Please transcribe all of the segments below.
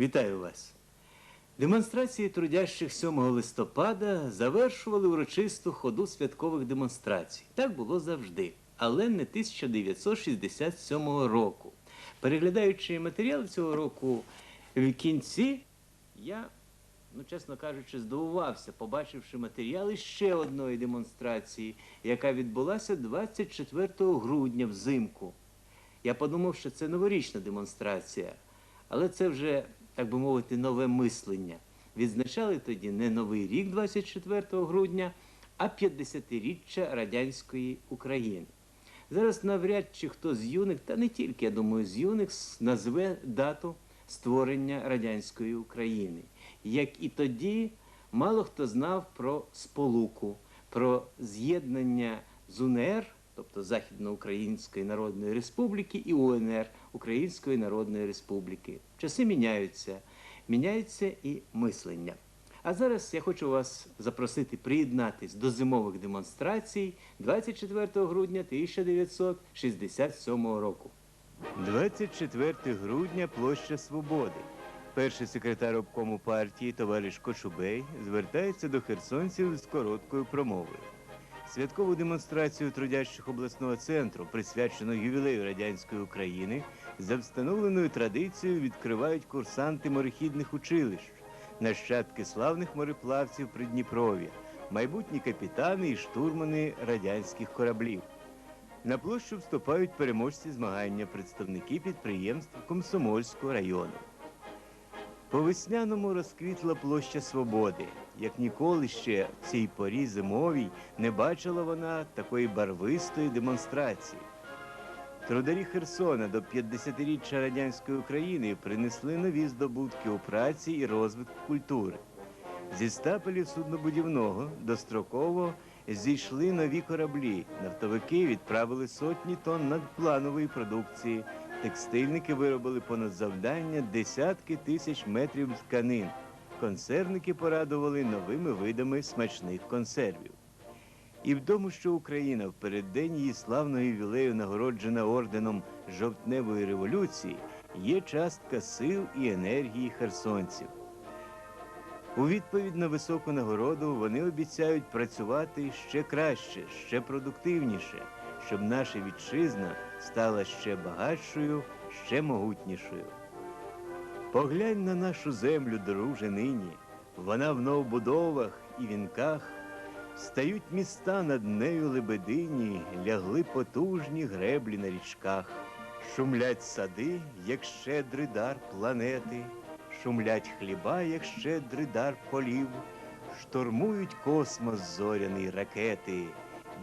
Вітаю вас. Демонстрації трудящих 7 листопада завершували урочисту ходу святкових демонстрацій. Так було завжди, але не 1967 року. Переглядаючи матеріали цього року в кінці, я, ну чесно кажучи, здивувався, побачивши матеріали ще одної демонстрації, яка відбулася 24 грудня взимку. Я подумав, що це новорічна демонстрація, але це вже, так би мовити, нове мислення. Відзначали тоді не новий рік 24 грудня, а 50-річчя радянської України. Зараз навряд чи хто з юних, та не тільки, я думаю, з юних назве дату створення радянської України. Як і тоді, мало хто знав про сполуку, про з'єднання з УНР, тобто Західноукраїнської Народної Республіки, і УНР Української Народної Республіки. Часи міняються, міняється і мислення. А зараз я хочу вас запросити приєднатись до зимових демонстрацій 24 грудня 1967 року. 24 грудня площа Свободи. Перший секретар обкому партії товариш Кочубей звертається до херсонців з короткою промовою. Святкову демонстрацію трудящих обласного центру, присвячену ювілею радянської України, за встановленою традицією відкривають курсанти морехідних училищ, нащадки славних мореплавців Придніпров'я, майбутні капітани і штурмани радянських кораблів. На площу вступають переможці змагання, представники підприємств Комсомольського району. По весняному розквітла площа Свободи. Як ніколи ще в цій порі зимовій не бачила вона такої барвистої демонстрації. Трударі Херсона до 50-річчя радянської України принесли нові здобутки у праці і розвитку культури. Зі стапелів суднобудівного достроково зійшли нові кораблі. Нафтовики відправили сотні тонн надпланової продукції. Текстильники виробили понад завдання десятки тисяч метрів тканин. Консервники порадували новими видами смачних консервів. І в тому, що Україна в переддень її славного ювілею нагороджена орденом жовтневої революції, є частка сил і енергії херсонців. У відповідь на високу нагороду вони обіцяють працювати ще краще, ще продуктивніше, щоб наша вітчизна стала ще багатшою, ще могутнішою. Поглянь на нашу землю, друже, нині. Вона в новбудовах і вінках. Стають міста над нею лебедині, лягли потужні греблі на річках. Шумлять сади, як щедрий дар планети, шумлять хліба, як щедрий дар полів, штурмують космос зоряний ракети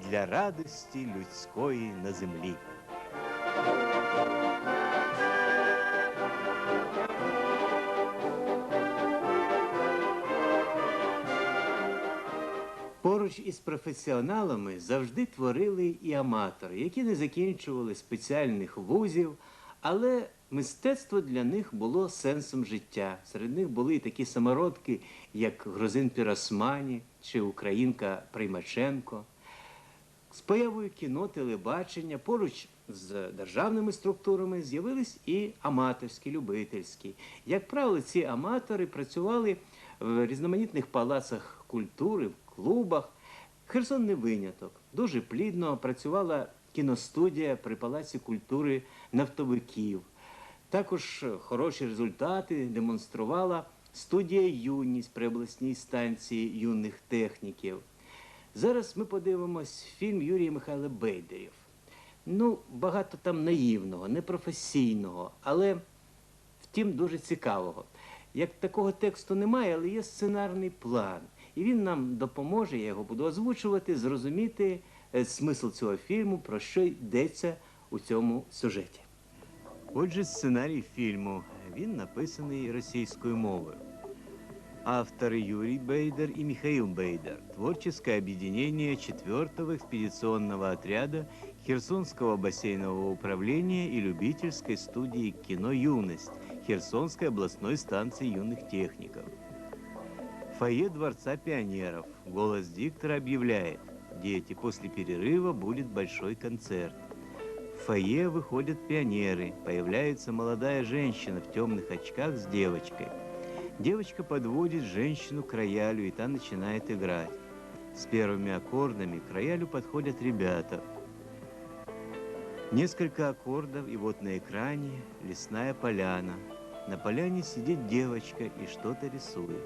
для радості людської на землі. Поруч із професіоналами завжди творили і аматори, які не закінчували спеціальних вузів, але мистецтво для них було сенсом життя. Серед них були і такі самородки, як Грозин Піросмані чи Українка Приймаченко. З появою кіно, телебачення поруч з державними структурами з'явились і аматорські, любительські. Як правило, ці аматори працювали в різноманітних палацах культури, в клубах. Херсон не виняток. Дуже плідно працювала кіностудія при Палаці культури нафтовиків. Також хороші результати демонструвала студія Юність при обласній станції юних техніків. Зараз ми подивимось фільм Юрія Михайла Бейдерів. Ну, багато там наївного, непрофесійного, але втім дуже цікавого. Як такого тексту немає, але є сценарний план. І він нам допоможе, я його буду озвучувати, зрозуміти е, смисл цього фільму, про що йдеться у цьому сюжеті. Отже, сценарій фільму. Він написаний російською мовою. Авторы Юрий Бейдер и Михаил Бейдер. Творческое объединение 4-го экспедиционного отряда Херсонского бассейнового управления и любительской студии «Кино Юность» Херсонской областной станции юных техников. Фойе Дворца пионеров. Голос диктора объявляет. Дети, после перерыва будет большой концерт. фойе выходят пионеры. Появляется молодая женщина в темных очках с девочкой. Девочка подводит женщину к роялю, и та начинает играть. С первыми аккордами к роялю подходят ребята. Несколько аккордов, и вот на экране лесная поляна. На поляне сидит девочка и что-то рисует.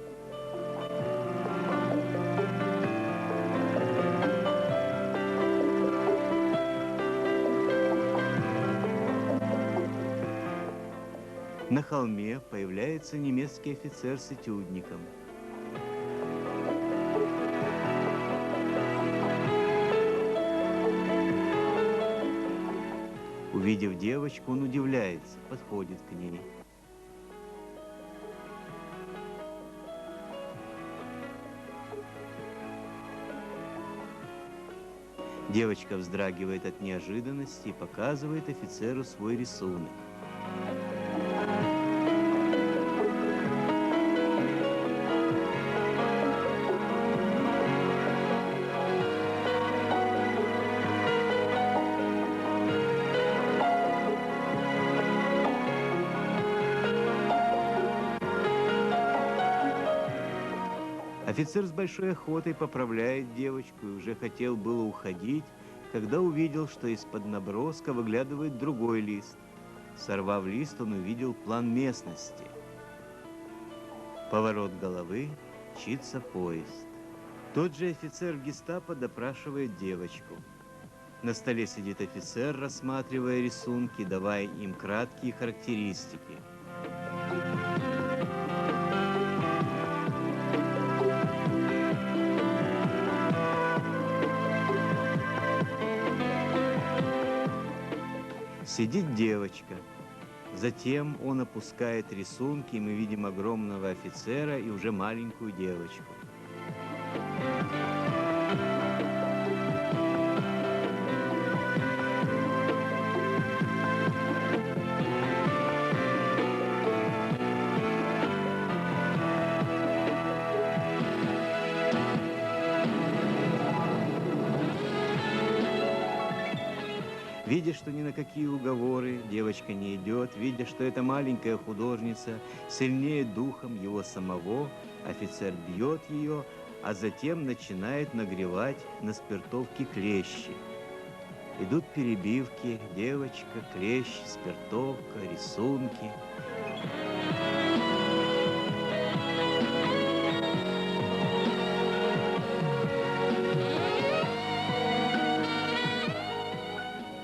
На холме появляется немецкий офицер с этюдником. Увидев девочку, он удивляется, подходит к ней. Девочка вздрагивает от неожиданности и показывает офицеру свой рисунок. Офицер с большой охотой поправляет девочку и уже хотел было уходить, когда увидел, что из-под наброска выглядывает другой лист. Сорвав лист, он увидел план местности. Поворот головы, мчится поезд. Тот же офицер гестапо допрашивает девочку. На столе сидит офицер, рассматривая рисунки, давая им краткие характеристики. Сидит девочка. Затем он опускает рисунки, и мы видим огромного офицера и уже маленькую девочку. Видя, что ни на какие уговоры девочка не идет, видя, что эта маленькая художница сильнее духом его самого, офицер бьет ее, а затем начинает нагревать на спиртовке клещи. Идут перебивки, девочка, клещ, спиртовка, рисунки.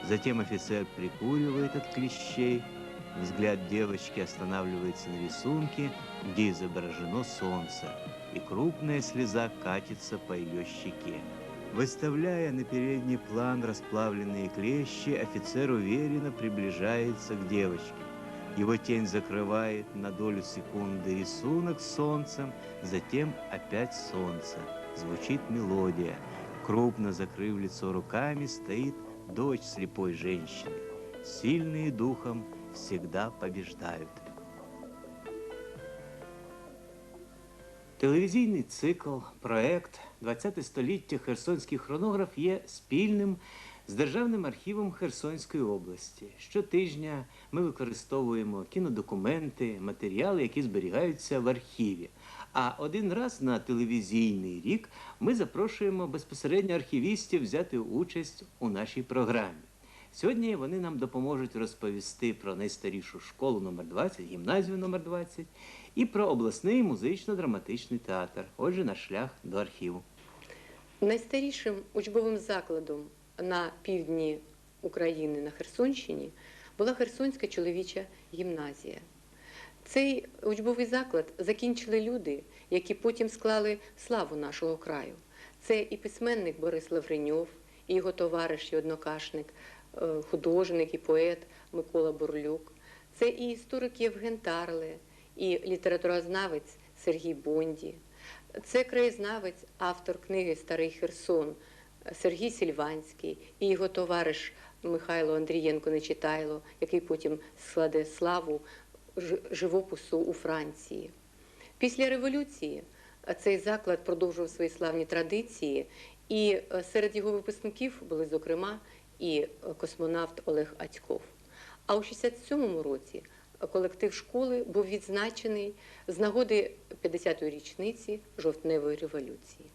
Затем офицер прикуривает от клещей. Взгляд девочки останавливается на рисунке, где изображено солнце, и крупная слеза катится по ее щеке. Выставляя на передний план расплавленные клещи, офицер уверенно приближается к девочке. Его тень закрывает на долю секунды рисунок солнцем, затем опять солнце. Звучит мелодия. Крупно закрыв лицо руками, стоит дочь слепой женщины. Сильные духом всегда побеждают. Телевізійний цикл, проект «20 століття Херсонський хронограф є спільним з Державним архівом Херсонської області. Щотижня ми використовуємо кінодокументи, матеріали, які зберігаються в архіві. А один раз на телевізійний рік ми запрошуємо безпосередньо архівістів взяти участь у нашій програмі. Сьогодні вони нам допоможуть розповісти про найстарішу школу номер 20 гімназію номер 20 і про обласний музично-драматичний театр. Отже, наш шлях до архіву. Найстарішим учбовим закладом на півдні України на Херсонщині була Херсонська чоловіча гімназія. Цей учбовий заклад закінчили люди, які потім склали славу нашого краю. Це і письменник Борис Лавреньов, і його товариш і однокашник, е, художник і поет Микола Бурлюк. Це і історик Євген Тарле, і літературознавець Сергій Бонді. Це краєзнавець, автор книги Старий Херсон Сергій Сільванський і його товариш Михайло Андрієнко Нечитайло, який потім складе славу живопису у Франції. Після революції е, цей заклад продовжував свої славні традиції, і е, серед його випускників були, зокрема, і е, космонавт Олег Ацьков. А у 67-му році колектив школи був відзначений з нагоди 50-ї річниці жовтневої революції.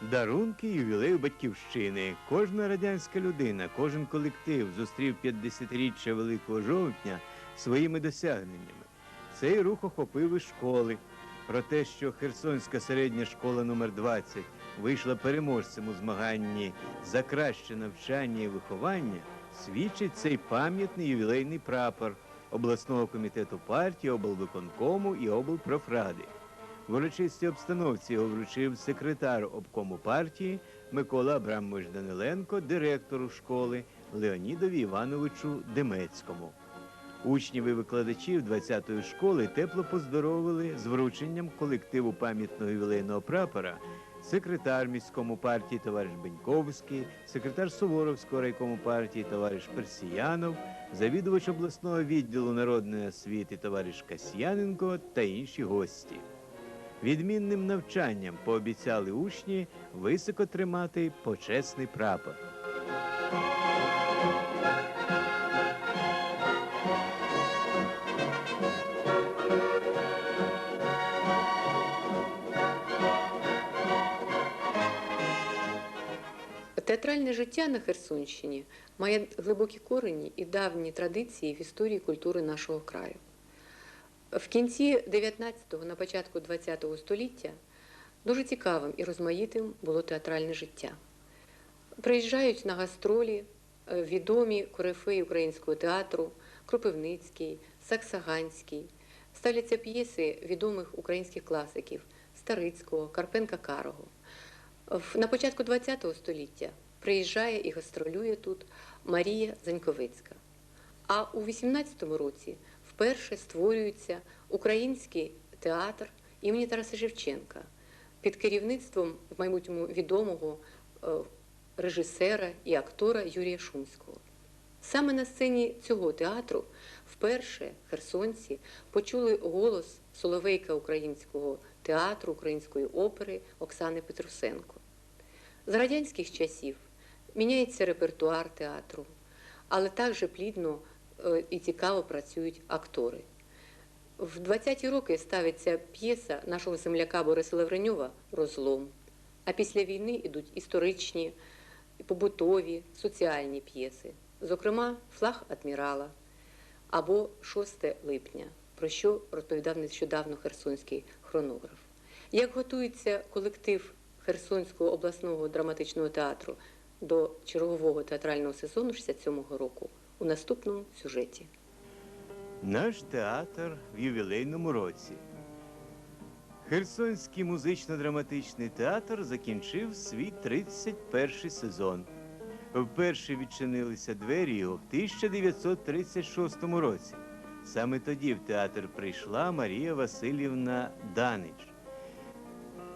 Дарунки ювілею батьківщини. Кожна радянська людина, кожен колектив зустрів 50-річчя Великого жовтня своїми досягненнями. Цей рух охопив і школи. Про те, що Херсонська середня школа номер 20 вийшла переможцем у змаганні за краще навчання і виховання, свідчить цей пам'ятний ювілейний прапор обласного комітету партії, облвиконкому і облпрофради. В урочистій обстановці його вручив секретар обкому партії Микола Абрамович Даниленко, директору школи Леонідові Івановичу Демецькому. Учнів і викладачів 20-ї школи тепло поздоровили з врученням колективу пам'ятного ювілейного прапора секретар міському партії товариш Беньковський, секретар Суворовського райкому партії товариш Персіянов, завідувач обласного відділу народної освіти товариш Касьяненко та інші гості. Відмінним навчанням пообіцяли учні високо тримати почесний прапор. Театральне життя на Херсонщині має глибокі корені і давні традиції в історії культури нашого краю. В кінці 19-го, на початку 20-го століття дуже цікавим і розмаїтим було театральне життя. Приїжджають на гастролі е, відомі корифеї українського театру Кропивницький, Саксаганський. Ставляться п'єси відомих українських класиків Старицького, Карпенка Карого. На початку ХХ століття приїжджає і гастролює тут Марія Заньковицька. А у 18-му році вперше створюється український театр імені Тараса Шевченка під керівництвом в майбутньому відомого е, режисера і актора Юрія Шумського. Саме на сцені цього театру вперше херсонці почули голос соловейка українського театру, української опери Оксани Петрусенко. З радянських часів міняється репертуар театру, але також плідно е, і цікаво працюють актори. В 20-ті роки ставиться п'єса нашого земляка Бориса Лавреньова Розлом. А після війни йдуть історичні, побутові, соціальні п'єси, зокрема, Флаг адмірала або 6 липня, про що розповідав нещодавно Херсонський хронограф. Як готується колектив Херсонського обласного драматичного театру до чергового театрального сезону 67-го року у наступному сюжеті. Наш театр в ювілейному році. Херсонський музично-драматичний театр закінчив свій 31 сезон. Вперше відчинилися двері його в 1936 році. Саме тоді в театр прийшла Марія Васильівна Данич.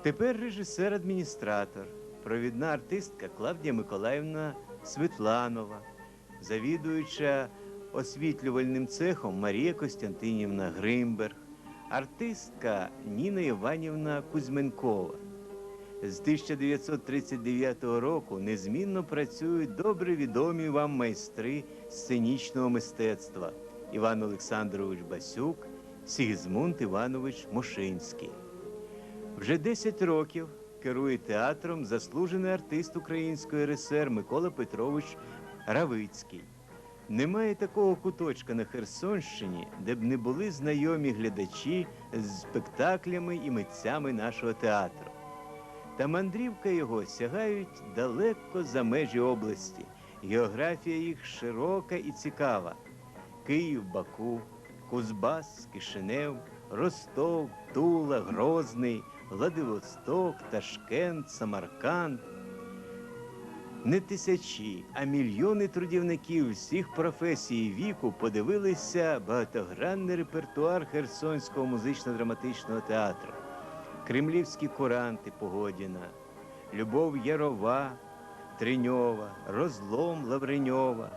Тепер режисер-адміністратор, провідна артистка Клавдія Миколаївна Світланова, завідуюча освітлювальним цехом Марія Костянтинівна Гримберг, артистка Ніна Іванівна Кузьменкова. З 1939 року незмінно працюють добре відомі вам майстри сценічного мистецтва Іван Олександрович Басюк, Сігізмунд Іванович Мошинський. Вже 10 років керує театром заслужений артист Української РСР Микола Петрович Равицький. Немає такого куточка на Херсонщині, де б не були знайомі глядачі з спектаклями і митцями нашого театру. Та мандрівка його сягають далеко за межі області. Географія їх широка і цікава. Київ, Баку, Кузбас, Кишинев, Ростов, Тула, Грозний, Владивосток, Ташкент, Самарканд. Не тисячі, а мільйони трудівників всіх професій і віку подивилися багатогранний репертуар Херсонського музично-драматичного театру. Кремлівські куранти Погодіна, Любов Ярова, Триньова, Розлом Лавреньова,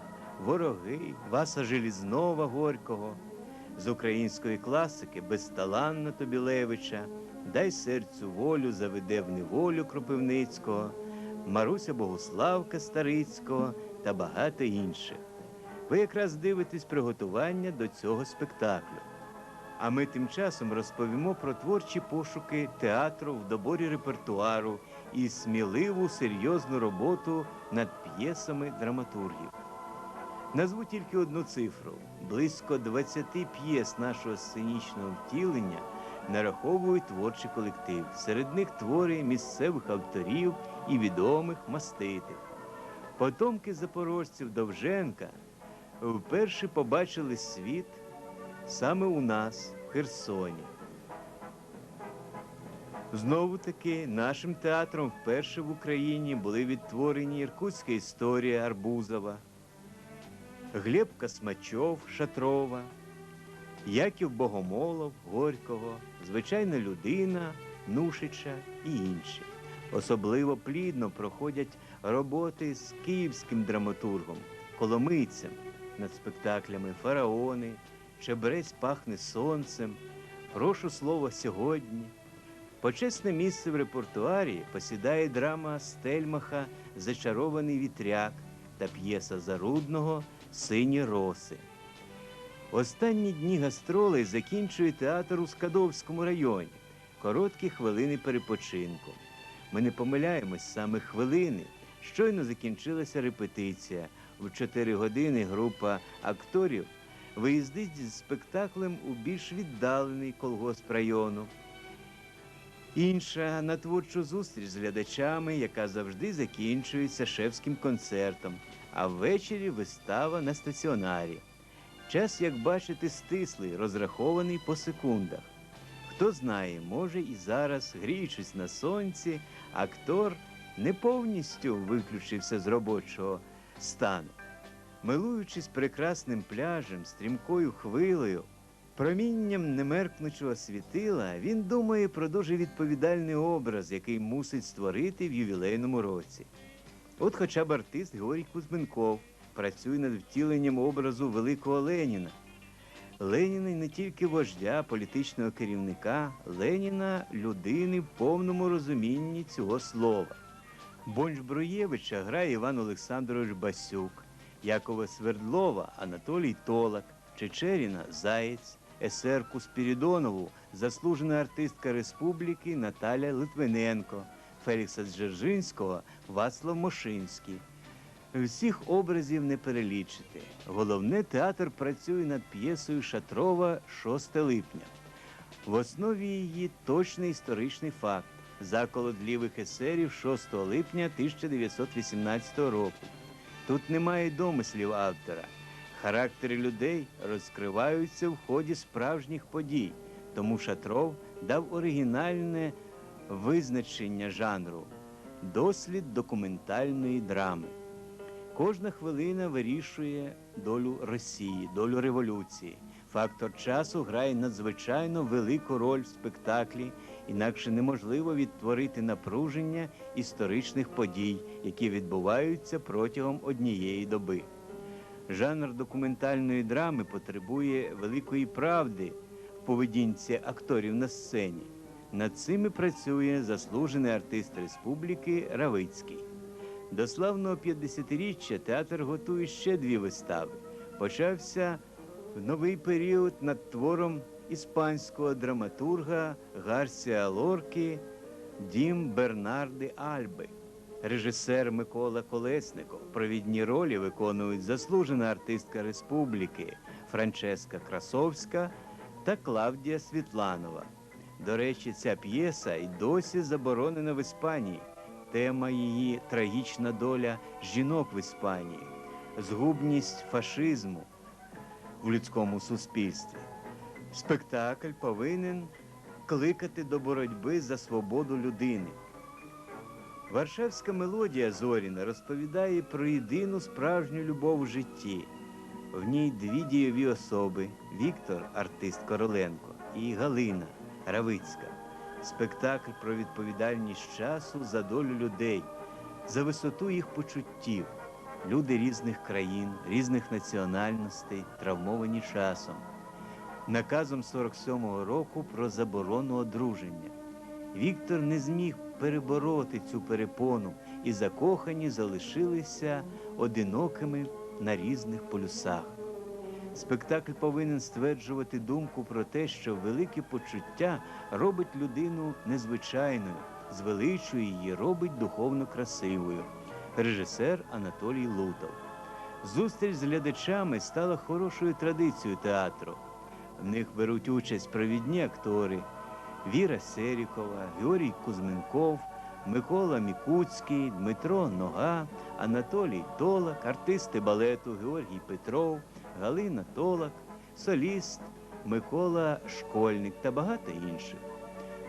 Вороги, Васа Желізнова Горького, з української класики Безталанна Тобілевича, Дай серцю волю заведе в неволю Кропивницького, Маруся Богуславка Старицького та багато інших. Ви якраз дивитесь приготування до цього спектаклю. А ми тим часом розповімо про творчі пошуки театру в доборі репертуару і сміливу серйозну роботу над п'єсами драматургів. Назву тільки одну цифру: близько 20 п'єс нашого сценічного втілення нараховують творчий колектив. Серед них твори місцевих авторів і відомих маститих. Потомки запорожців Довженка вперше побачили світ саме у нас, в Херсоні. Знову таки, нашим театром вперше в Україні були відтворені Іркутська історія Арбузова, Глеб Космачов Шатрова, Яків Богомолов Горького, Звичайна людина Нушича і інші. Особливо плідно проходять роботи з київським драматургом, коломийцем над спектаклями Фараони, Чебрець пахне сонцем, Прошу слово сьогодні. Почесне місце в репертуарі посідає драма Стельмаха Зачарований вітряк та п'єса Зарудного Сині роси. Останні дні гастролей закінчує театр у Скадовському районі. Короткі хвилини перепочинку. Ми не помиляємось саме хвилини. Щойно закінчилася репетиція. В 4 години група акторів виїздить з спектаклем у більш віддалений колгосп району. Інша на творчу зустріч з глядачами, яка завжди закінчується шефським концертом, а ввечері вистава на стаціонарі. Час, як бачите, стислий, розрахований по секундах. Хто знає, може і зараз, гріючись на сонці, актор не повністю виключився з робочого стану. Милуючись прекрасним пляжем, стрімкою хвилею, промінням немеркнучого світила, він думає про дуже відповідальний образ, який мусить створити в ювілейному році. От хоча б артист Георгій Кузьменков працює над втіленням образу великого Леніна. Леніна не тільки вождя, політичного керівника, Леніна людини в повному розумінні цього слова. Бонч Бруєвича грає Іван Олександрович Басюк, Якова Свердлова Анатолій Толак, Чечеріна Заєць, есерку Спірідонову, заслужена артистка республіки Наталя Литвиненко, Фелікса Дзержинського Вацлав Мошинський. Всіх образів не перелічити. Головне, театр працює над п'єсою Шатрова 6 липня. В основі її точний історичний факт заколот лівих есерів 6 липня 1918 року. Тут немає домислів автора. Характери людей розкриваються в ході справжніх подій, тому Шатров дав оригінальне визначення жанру дослід документальної драми. Кожна хвилина вирішує долю Росії, долю революції. Фактор часу грає надзвичайно велику роль в спектаклі, інакше неможливо відтворити напруження історичних подій, які відбуваються протягом однієї доби. Жанр документальної драми потребує великої правди в поведінці акторів на сцені. Над цим і працює заслужений артист республіки Равицький. До славного 50-річчя театр готує ще дві вистави. Почався новий період над твором іспанського драматурга Гарсія Лорки Дім Бернарди Альби. Режисер Микола Колесников. Провідні ролі виконують заслужена артистка республіки Франческа Красовська та Клавдія Світланова. До речі, ця п'єса й досі заборонена в Іспанії. Тема її трагічна доля жінок в Іспанії, згубність фашизму в людському суспільстві. Спектакль повинен кликати до боротьби за свободу людини. Варшавська мелодія Зоріна розповідає про єдину справжню любов у житті. В ній дві дієві особи Віктор, артист Короленко, і Галина Равицька. Спектакль про відповідальність часу за долю людей, за висоту їх почуттів. Люди різних країн, різних національностей, травмовані часом. Наказом 47-го року про заборону одруження. Віктор не зміг перебороти цю перепону і закохані залишилися одинокими на різних полюсах. Спектакль повинен стверджувати думку про те, що велике почуття робить людину незвичайною, звеличує її, робить духовно красивою. Режисер Анатолій Лутов. Зустріч з глядачами стала хорошою традицією театру. В них беруть участь провідні актори Віра Серікова, Георгій Кузьменков, Микола Мікуцький, Дмитро Нога, Анатолій Толак, артисти балету Георгій Петров, Галина Толак, соліст Микола Школьник та багато інших.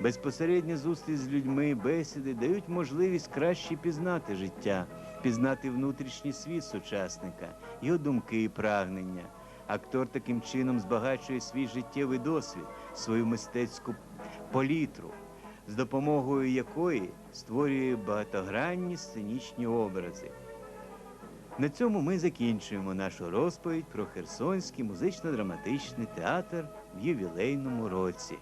Безпосередня зустріч з людьми, бесіди дають можливість краще пізнати життя, пізнати внутрішній світ сучасника, його думки і прагнення. Актор таким чином збагачує свій життєвий досвід, свою мистецьку політру, з допомогою якої створює багатогранні сценічні образи. На цьому ми закінчуємо нашу розповідь про Херсонський музично-драматичний театр в ювілейному році.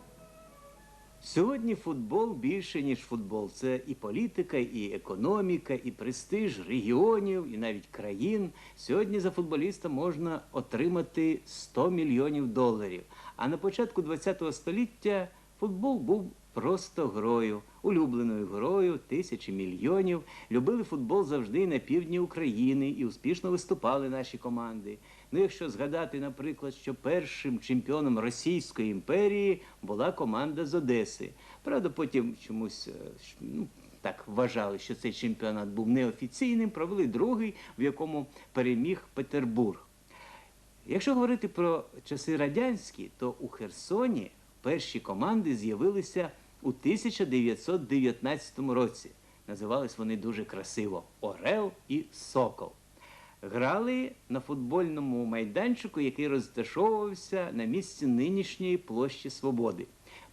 Сьогодні футбол більше, ніж футбол. Це і політика, і економіка, і престиж регіонів, і навіть країн. Сьогодні за футболіста можна отримати 100 мільйонів доларів. А на початку ХХ століття футбол був просто грою, улюбленою грою тисячі мільйонів. Любили футбол завжди на півдні України і успішно виступали наші команди. Ну, якщо згадати, наприклад, що першим чемпіоном Російської імперії була команда з Одеси. Правда, потім чомусь е, ну, так вважали, що цей чемпіонат був неофіційним, провели другий, в якому переміг Петербург. Якщо говорити про часи радянські, то у Херсоні перші команди з'явилися у 1919 році. Називались вони дуже красиво Орел і Сокол. Грали на футбольному майданчику, який розташовувався на місці нинішньої площі Свободи.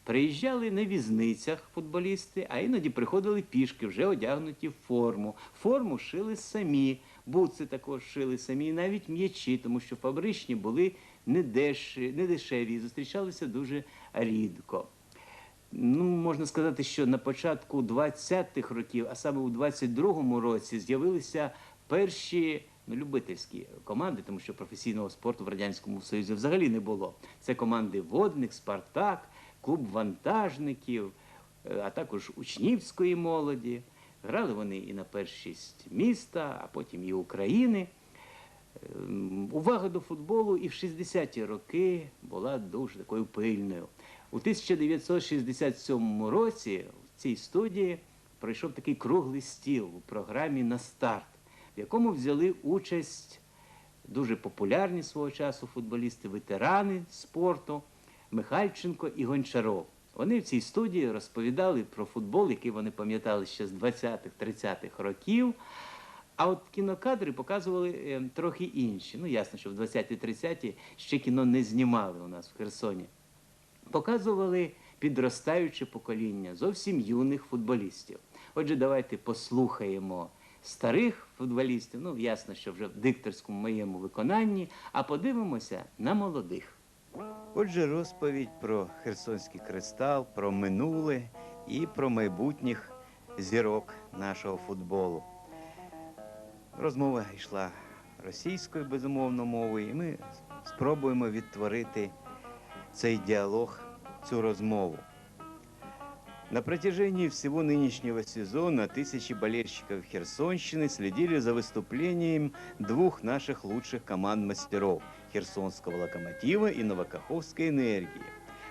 Приїжджали на візницях футболісти, а іноді приходили пішки, вже одягнуті в форму. Форму шили самі, буци також шили самі, навіть м'ячі, тому що фабричні були недешеві і зустрічалися дуже рідко. Ну, можна сказати, що на початку 20-х років, а саме у 22-му році, з'явилися перші ну, любительські команди, тому що професійного спорту в Радянському Союзі взагалі не було. Це команди Водник, Спартак, клуб вантажників, е, а також учнівської молоді. Грали вони і на першість міста, а потім і України. Ем, Увага до футболу і в 60-ті роки була дуже такою пильною. У 1967 році в цій студії пройшов такий круглий стіл у програмі на старт, в якому взяли участь дуже популярні свого часу футболісти, ветерани спорту Михальченко і Гончаров. Вони в цій студії розповідали про футбол, який вони пам'ятали ще з 20-30-х років. А от кінокадри показували е, трохи інші. Ну, ясно, що в 20-30-ті ще кіно не знімали у нас в Херсоні. Показували підростаюче покоління зовсім юних футболістів. Отже, давайте послухаємо старих футболістів. Ну, ясно, що вже в дикторському моєму виконанні, а подивимося на молодих. Отже, розповідь про Херсонський кристал, про минуле і про майбутніх зірок нашого футболу. Розмова йшла російською, безумовно, мовою, і ми спробуємо відтворити цей діалог, цю розмову. На протяжении всего нынешнего сезона тысячи болельщиков Херсонщины следили за выступлением двух наших лучших команд мастеров – Херсонского «Локомотива» и Новокаховской «Энергии».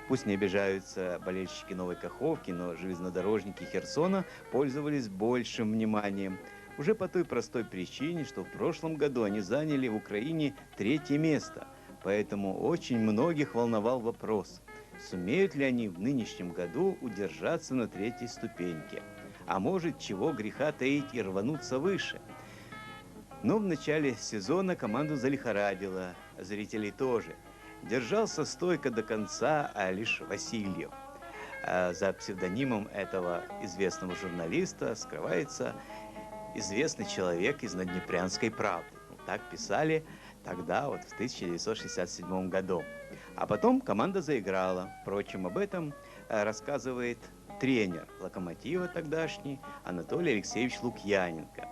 Пусть не обижаются болельщики Новой Каховки, но железнодорожники Херсона пользовались большим вниманием. Уже по той простой причине, что в прошлом году они заняли в Украине третье место. Поэтому очень многих волновал вопрос, сумеют ли они в нынешнем году удержаться на третьей ступеньке. А может, чего греха таить и рвануться выше. Но в начале сезона команду залихорадило, зрителей тоже. Держался стойко до конца Алиш Васильев. А за псевдонимом этого известного журналиста скрывается известный человек из Наднепрянской правды. Так писали тогда, вот в 1967 году. А потом команда заиграла. Впрочем, об этом э, рассказывает тренер «Локомотива» тогдашний Анатолий Алексеевич Лукьяненко.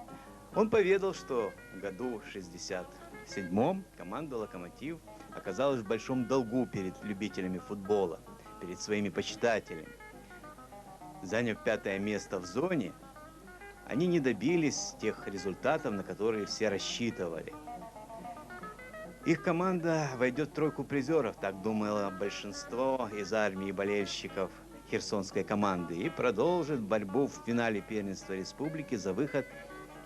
Он поведал, что в году 67 команда «Локомотив» оказалась в большом долгу перед любителями футбола, перед своими почитателями. Заняв пятое место в зоне, они не добились тех результатов, на которые все рассчитывали. Их команда войдет в тройку призеров, так думало большинство из армии болельщиков херсонской команды, и продолжит борьбу в финале первенства республики за выход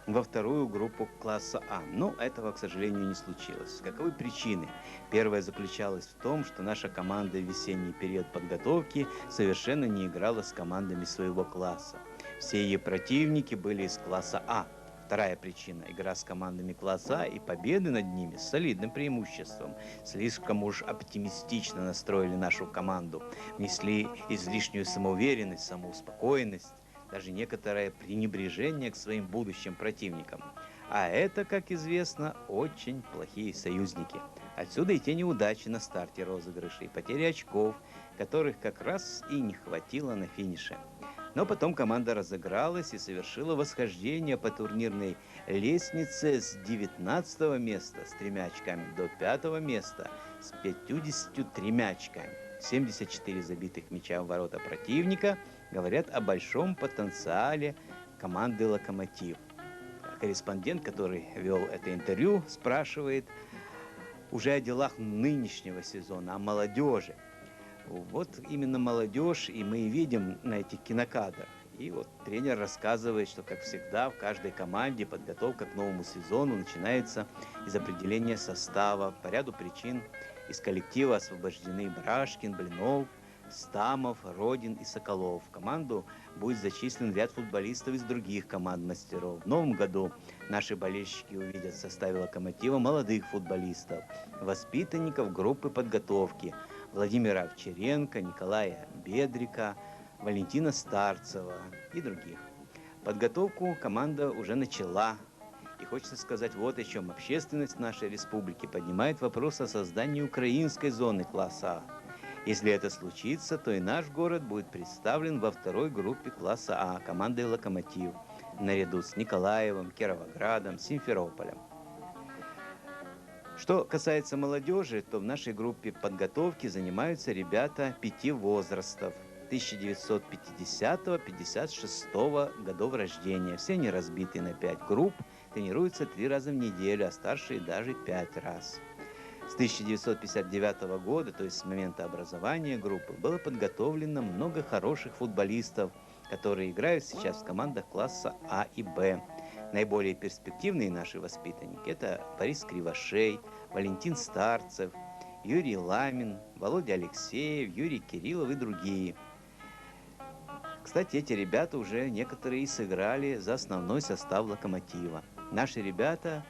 во вторую группу класса А. Но этого, к сожалению, не случилось. Каковы причины? Первая заключалась в том, что наша команда в весенний период подготовки совершенно не играла с командами своего класса. Все ее противники были из класса А. Вторая причина – игра с командами класса и победы над ними с солидным преимуществом. Слишком уж оптимистично настроили нашу команду, внесли излишнюю самоуверенность, самоуспокоенность, даже некоторое пренебрежение к своим будущим противникам. А это, как известно, очень плохие союзники. Отсюда и те неудачи на старте розыгрышей, потери очков, которых как раз и не хватило на финише. Но потом команда разыгралась и совершила восхождение по турнирной лестнице с 19 места с тремя очками до 5 места с 53 очками. 74 забитых мяча в ворота противника говорят о большом потенциале команды «Локомотив». Корреспондент, который вел это интервью, спрашивает уже о делах нынешнего сезона, о молодежи. Вот именно молодежь, и мы и видим на этих кинокадрах. И вот тренер рассказывает, что, как всегда, в каждой команде подготовка к новому сезону начинается из определения состава. По ряду причин из коллектива освобождены Брашкин, Блинов, Стамов, Родин и Соколов. В команду будет зачислен ряд футболистов из других команд мастеров. В новом году наши болельщики увидят в составе «Локомотива» молодых футболистов, воспитанников группы подготовки – Владимира Овчаренко, Николая Бедрика, Валентина Старцева и других. Подготовку команда уже начала. И хочется сказать вот о чем. Общественность нашей республики поднимает вопрос о создании украинской зоны класса А. Если это случится, то и наш город будет представлен во второй группе класса А командой «Локомотив» наряду с Николаевым, Кировоградом, Симферополем. Что касается молодежи, то в нашей группе подготовки занимаются ребята пяти возрастов. 1950-56 годов рождения. Все они разбиты на пять групп, тренируются три раза в неделю, а старшие даже пять раз. С 1959 года, то есть с момента образования группы, было подготовлено много хороших футболистов, которые играют сейчас в командах класса А и Б. Наиболее перспективные наши воспитанники – это Борис Кривошей, Валентин Старцев, Юрий Ламин, Володя Алексеев, Юрий Кириллов и другие. Кстати, эти ребята уже некоторые и сыграли за основной состав «Локомотива». Наши ребята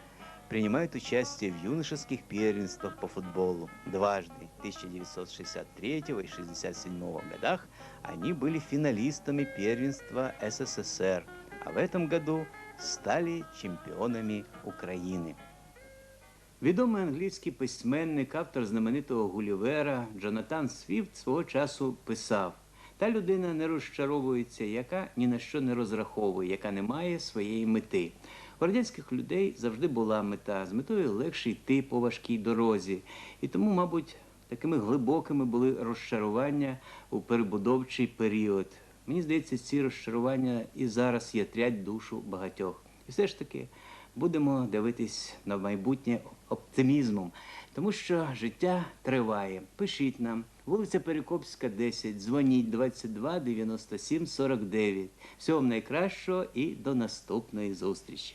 принимают участие в юношеских первенствах по футболу. Дважды, 1963 и 1967 годах, они были финалистами первенства СССР, а в этом году стали чемпіонами України. Відомий англійський письменник, автор знаменитого Гулівера Джонатан Свіфт свого часу писав: та людина не розчаровується, яка ні на що не розраховує, яка не має своєї мети. У радянських людей завжди була мета. З метою легше йти по важкій дорозі. І тому, мабуть, такими глибокими були розчарування у перебудовчий період. Мені здається, ці розчарування і зараз ятрять душу багатьох. І все ж таки будемо дивитись на майбутнє оптимізмом, тому що життя триває. Пишіть нам, вулиця Перекопська, 10, дзвоніть 22 97 49. Всього вам найкращого і до наступної зустрічі.